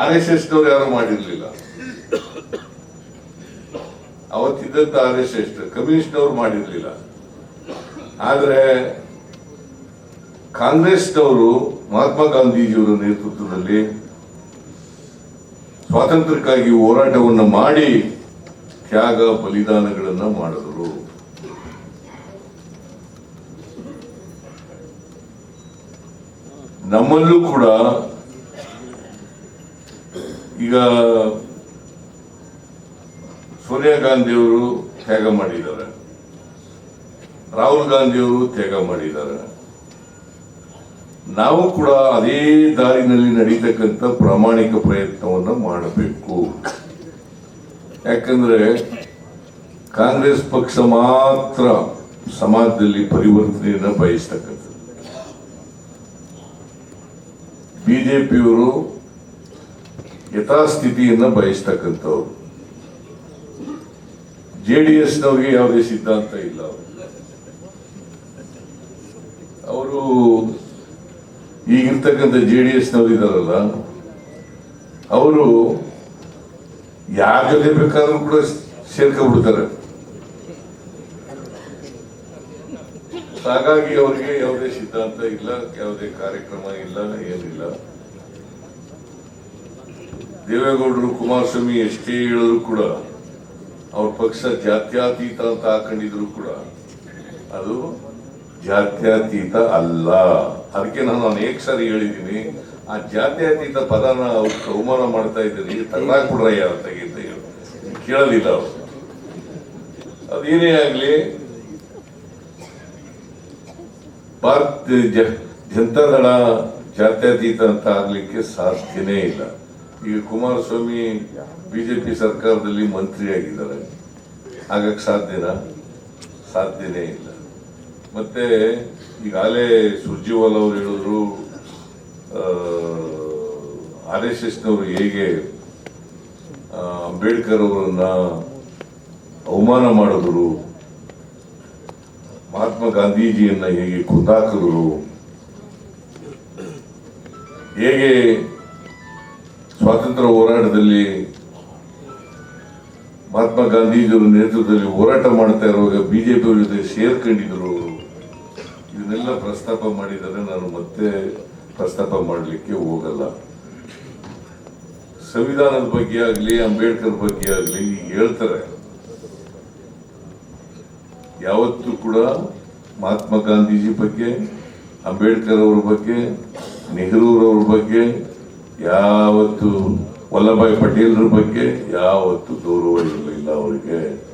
R S ಎಸ್ನವ್ರು ಯಾರು ಮಾಡಿರ್ಲಿಲ್ಲ. ಅವತ್ತಿದ್ದಂತ ಆರ್ ಎಸ್ ಎಸ್ ಕಮ್ಯುನಿಸ್ಟ್ನವ್ರು ಮಾಡಿರ್ಲಿಲ್ಲ. ಆದ್ರೆ ಕಾಂಗ್ರೆಸ್ನವರು ಮಹಾತ್ಮ ಗಾಂಧೀಜಿಯವರ ನೇತೃತ್ವದಲ್ಲಿ ಸ್ವಾತಂತ್ರ್ಯಕ್ಕಾಗಿ ಹೋರಾಟವನ್ನು ಮಾಡಿ ತ್ಯಾಗ ಬಲಿದಾನಗಳನ್ನು ಮಾಡಿದರು. ನಮ್ಮಲ್ಲೂ ಕೂಡ ಈಗ ಸೋನಿಯಾ ಗಾಂಧಿಯವರು ತ್ಯಾಗ ಮಾಡಿದ್ದಾರೆ. ರಾಹುಲ್ ಗಾಂಧಿಯವರು ತ್ಯಾಗ ಮಾಡಿದ್ದಾರೆ. ನಾವು ಕೂಡ ಅದೇ ದಾರಿನಲ್ಲಿ ನಡೀತಕ್ಕಂಥ ಪ್ರಾಮಾಣಿಕ ಪ್ರಯತ್ನವನ್ನು ಮಾಡಬೇಕು. ಯಾಕಂದ್ರೆ ಕಾಂಗ್ರೆಸ್ ಪಕ್ಷ ಮಾತ್ರ ಸಮಾಜದಲ್ಲಿ ಪರಿವರ್ತನೆಯನ್ನು ಬಯಸ್ತಕ್ಕಂಥದ್ದು. ಬಿಜೆಪಿಯವರು ಯಥಾಸ್ಥಿತಿಯನ್ನ ಬಯಸ್ತಕ್ಕಂಥವ್ರು. ಜೆ ಡಿ ಎಸ್ನವ್ರಿಗೆ ಯಾವುದೇ ಸಿದ್ಧಾಂತ ಇಲ್ಲ ಅವರು. ಈಗಿರ್ತಕ್ಕಂಥ ಜೆ ಡಿ ಎಸ್ನವ್ರು ಇದಾರಲ್ಲ, ಅವರು ಯಾರ ಜೊತೆ ಬೇಕಾದ್ರೂ ಕೂಡ ಸೇರ್ಕೊಂಡ್ಬಿಡ್ತಾರೆ ಹಾಗಾಗಿ ಅವರಿಗೆ ಯಾವುದೇ ಸಿದ್ಧಾಂತ ಇಲ್ಲ, ಯಾವುದೇ ಕಾರ್ಯಕ್ರಮ ಇಲ್ಲ, ಏನಿಲ್ಲ. ದೇವೇಗೌಡರು, ಕುಮಾರಸ್ವಾಮಿ ಎಷ್ಟೇ ಹೇಳಿದ್ರು ಕೂಡ, ಅವ್ರ ಪಕ್ಷ ಜಾತ್ಯಾತೀತ ಅಂತ ಹಾಕೊಂಡಿದ್ರು ಕೂಡ, ಅದು ಜಾತ್ಯಾತೀತ ಅಲ್ಲ. ಅದಕ್ಕೆ ನಾನು ಅನೇಕ ಸಾರಿ ಹೇಳಿದ್ದೀನಿ, ಆ ಜಾತ್ಯಾತೀತ ಪದನ ಅವ್ರು ಅವಮಾನ ಮಾಡ್ತಾ ಇದ್ದೀರಿ ತಗ್ಲಾಕ್ಬಿಡ್ರಯ್ಯ ಅಂತ ಕೇಳಲಿಲ್ಲ ಅವರು. ಅದೇನೇ ಆಗ್ಲಿ, ಭಾರತ ಜನತಾದಳ ಜಾತ್ಯಾತೀತ ಅಂತ ಆಗ್ಲಿಕ್ಕೆ ಸಾಧ್ಯನೇ ಇಲ್ಲ. ಈಗ ಕುಮಾರಸ್ವಾಮಿ ಬಿಜೆಪಿ ಸರ್ಕಾರದಲ್ಲಿ ಮಂತ್ರಿಯಾಗಿದ್ದಾರೆ. ಆಗಕ್ಕೆ ಸಾಧ್ಯನಾ? ಸಾಧ್ಯನೇ ಇಲ್ಲ. ಮತ್ತೆ ಈಗಾಗಲೇ ಸುರ್ಜಿವಾಲ ಅವರು ಹೇಳಿದ್ರು ಆರ್ ಎಸ್ ಎಸ್ನವರು ಹೇಗೆ ಅಂಬೇಡ್ಕರ್ ಅವರನ್ನ ಅವಮಾನ ಮಾಡಿದ್ರು, ಮಹಾತ್ಮ ಗಾಂಧೀಜಿಯನ್ನ ಹೇಗೆ ಕುಂದಾಕಿದ್ರು ಹೇಗೆ ಸ್ವಾತಂತ್ರ್ಯ ಹೋರಾಟದಲ್ಲಿ ಮಹಾತ್ಮ ಗಾಂಧೀಜಿಯವರ ನೇತೃತ್ವದಲ್ಲಿ ಹೋರಾಟ ಮಾಡ್ತಾ ಇರುವಾಗ ಬಿಜೆಪಿ ಜೊತೆ ಸೇರ್ಕೊಂಡಿದ್ರು ಅವರು. ಇದನ್ನೆಲ್ಲ ಪ್ರಸ್ತಾಪ ಮಾಡಿದರೆ ನಾನು ಮತ್ತೆ ಪ್ರಸ್ತಾಪ ಮಾಡಲಿಕ್ಕೆ ಹೋಗಲ್ಲ. ಸಂವಿಧಾನದ ಬಗ್ಗೆ ಆಗಲಿ, ಅಂಬೇಡ್ಕರ್ ಬಗ್ಗೆ ಆಗಲಿ ಹೇಳ್ತಾರೆ. ಯಾವತ್ತೂ ಕೂಡ ಮಹಾತ್ಮ ಗಾಂಧೀಜಿ ಬಗ್ಗೆ, ಅಂಬೇಡ್ಕರ್ ಅವ್ರ ಬಗ್ಗೆ, ನೆಹರೂರವ್ರ ಬಗ್ಗೆ ಯಾವತ್ತು ವಲ್ಲಭಾಯಿ ಪಟೇಲ್ರ ಬಗ್ಗೆ ಯಾವತ್ತು ಗೌರವ ಅವರಿಗೆ.